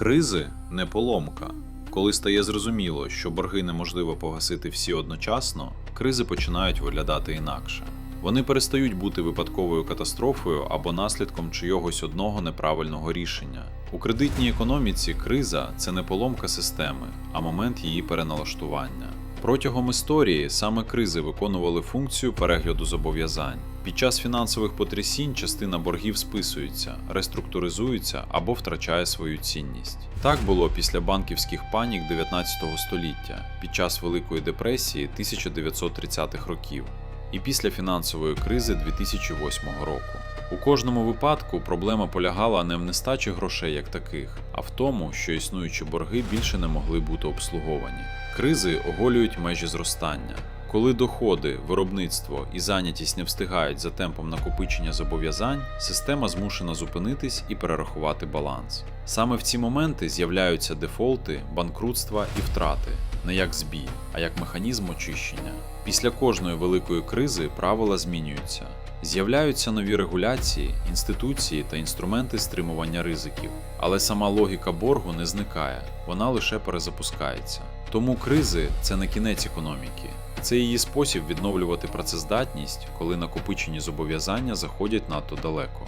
Кризи не поломка. Коли стає зрозуміло, що борги неможливо погасити всі одночасно, кризи починають виглядати інакше. Вони перестають бути випадковою катастрофою або наслідком чийогось одного неправильного рішення. У кредитній економіці криза це не поломка системи, а момент її переналаштування. Протягом історії саме кризи виконували функцію перегляду зобов'язань. Під час фінансових потрясінь частина боргів списується, реструктуризується або втрачає свою цінність. Так було після банківських панік 19 століття, під час Великої депресії 1930-х років і після фінансової кризи 2008 року. У кожному випадку проблема полягала не в нестачі грошей як таких, а в тому, що існуючі борги більше не могли бути обслуговані. Кризи оголюють межі зростання. Коли доходи, виробництво і зайнятість не встигають за темпом накопичення зобов'язань, система змушена зупинитись і перерахувати баланс. Саме в ці моменти з'являються дефолти, банкрутства і втрати, не як збій, а як механізм очищення. Після кожної великої кризи правила змінюються. З'являються нові регуляції, інституції та інструменти стримування ризиків. Але сама логіка боргу не зникає, вона лише перезапускається. Тому кризи це не кінець економіки, це її спосіб відновлювати працездатність, коли накопичені зобов'язання заходять надто далеко.